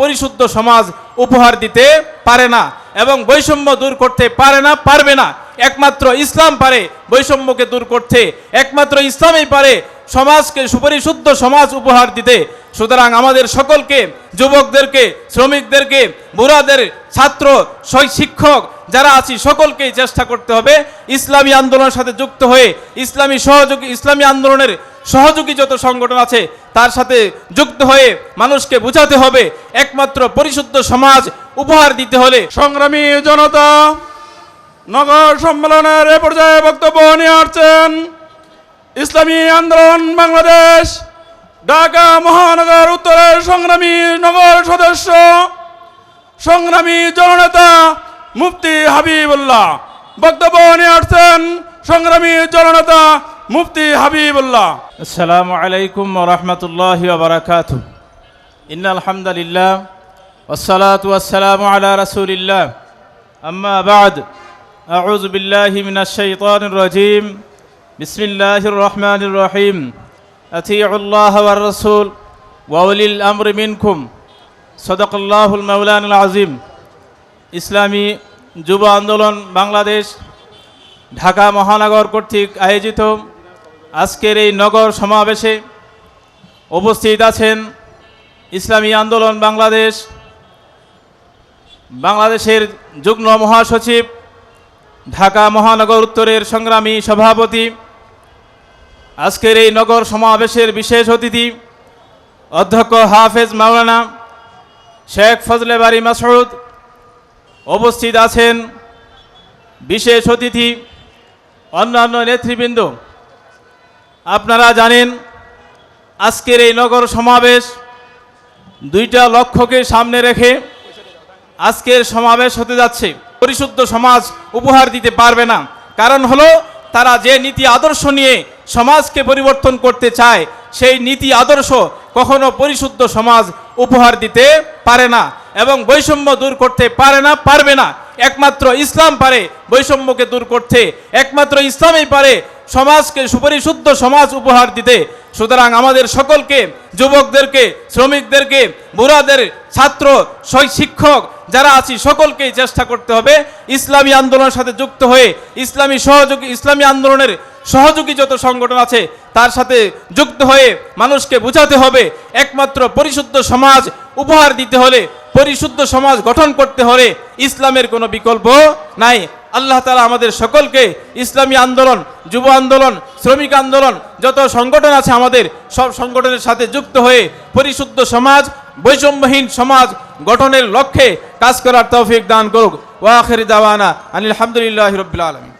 পরিশুদ্ধ সমাজ উপহার দিতে পারে না এবং বৈষম্য দূর করতে পারে না, পারবে না। একমাত্র ইসলাম পারে বৈষম্যকে দূর করতে, একমাত্র ইসলামই পারে সমাজকে সুপরিশুদ্ধ সমাজ উপহার দিতে। সুতরাং আমাদের সকলকে, যুবকদেরকে, শ্রমিকদেরকে, বুড়াদের ছাত্র শিক্ষক যারা আছি, সকলকেই চেষ্টা করতে হবে ইসলামী আন্দোলনের সাথে যুক্ত হয়ে, ইসলামী সহযোগী, ইসলামী আন্দোলনের সহযোগী যত সংগঠন আছে, তার সাথে যুক্ত হয়ে মানুষকে বোঝাতে হবে। একমাত্র পরিশুদ্ধ সমাজ উপহার দিতে হলে সংগ্রামী জনতা, নগর সম্মেলনের এ পর্যায়ে বক্তব্য নিয়ে আসছেন ইসলামী আন্দোলন বাংলাদেশ, ঢাকা মহানগর উত্তরের সংগ্রামী নগর সদস্য, সংগ্রামী জননেতা মুফতি হাবিবুল্লাহ। বক্তব্য নিয়ে আসছেন সংগ্রামী জননেতা মুফতি হাবিবুল্লাহ السلام عليكم ورحمة الله وبركاته إن الحمد لله والصلاة والسلام على رسول الله أما بعد أعوذ بالله من الشيطان الرجيم بسم الله الرحمن الرحيم أطيعوا الله والرسول وأولي الأمر منكم صدق الله المولان العظيم ইসলামী যুব আন্দোলন বাংলাদেশ ঢাকা মহানগর কর্তৃক আয়োজিত আজকের এই নগর সমাবেশে উপস্থিত আছেন ইসলামী আন্দোলন বাংলাদেশ, বাংলাদেশের যুগ্ম মহাসচিব, ঢাকা মহানগর উত্তরের সংগ্রামী সভাপতি, আজকের এই নগর সমাবেশের বিশেষ অতিথি, অধ্যক্ষ হাফেজ মাওলানা শেখ ফজলে বাড়ি মাসউদ উপস্থিত আছেন বিশেষ অতিথি, অন্যান্য নেতৃবৃন্দ। আপনারা জানেন, আজকের এই নগর সমাবেশ দুইটা লক্ষ্যকে সামনে রেখে আজকের সমাবেশ হতে যাচ্ছে। পরিশুদ্ধ সমাজ উপহার দিতে পারবে না। কারণ হলো, তারা যে নীতি আদর্শ নিয়ে সমাজকে পরিবর্তন করতে চায়, সেই নীতি আদর্শ কখনো পরিশুদ্ধ সমাজ উপহার দিতে পারে না এবং বৈষম্য দূর করতে পারে না, পারবে না। একমাত্র ইসলাম পারে বৈষম্যকে দূর করতে, একমাত্র ইসলামই পারে সমাজকে সুপরিশুদ্ধ সমাজ উপহার দিতে। সুতরাং আমাদের সকলকে, যুবকদেরকে, শ্রমিকদেরকে, বুড়াদের ছাত্র শিক্ষক যারা আছি, সকলকেই চেষ্টা করতে হবে ইসলামী আন্দোলনের সাথে যুক্ত হয়ে, ইসলামী সহযোগী, ইসলামী আন্দোলনের সহযোগী যত সংগঠন আছে, তার সাথে যুক্ত হয়ে মানুষকে বোঝাতে হবে। একমাত্র পরিশুদ্ধ সমাজ উপহার দিতে হলে, পরিশুদ্ধ সমাজ গঠন করতে হলে ইসলামের কোনো বিকল্প নাই। আল্লাহ তালা আমাদের সকলকে ইসলামী আন্দোলন, যুব আন্দোলন, শ্রমিক আন্দোলন, যত সংগঠন আছে আমাদের, সব সংগঠনের সাথে যুক্ত হয়ে পরিশুদ্ধ সমাজ, বৈষম্যহীন সমাজ গঠনের লক্ষ্যে কাজ করার তৌফিক দান করুক। ওয়াখের দাওয়ানা আনিল আলহামদুলিল্লাহ রবিল আলমী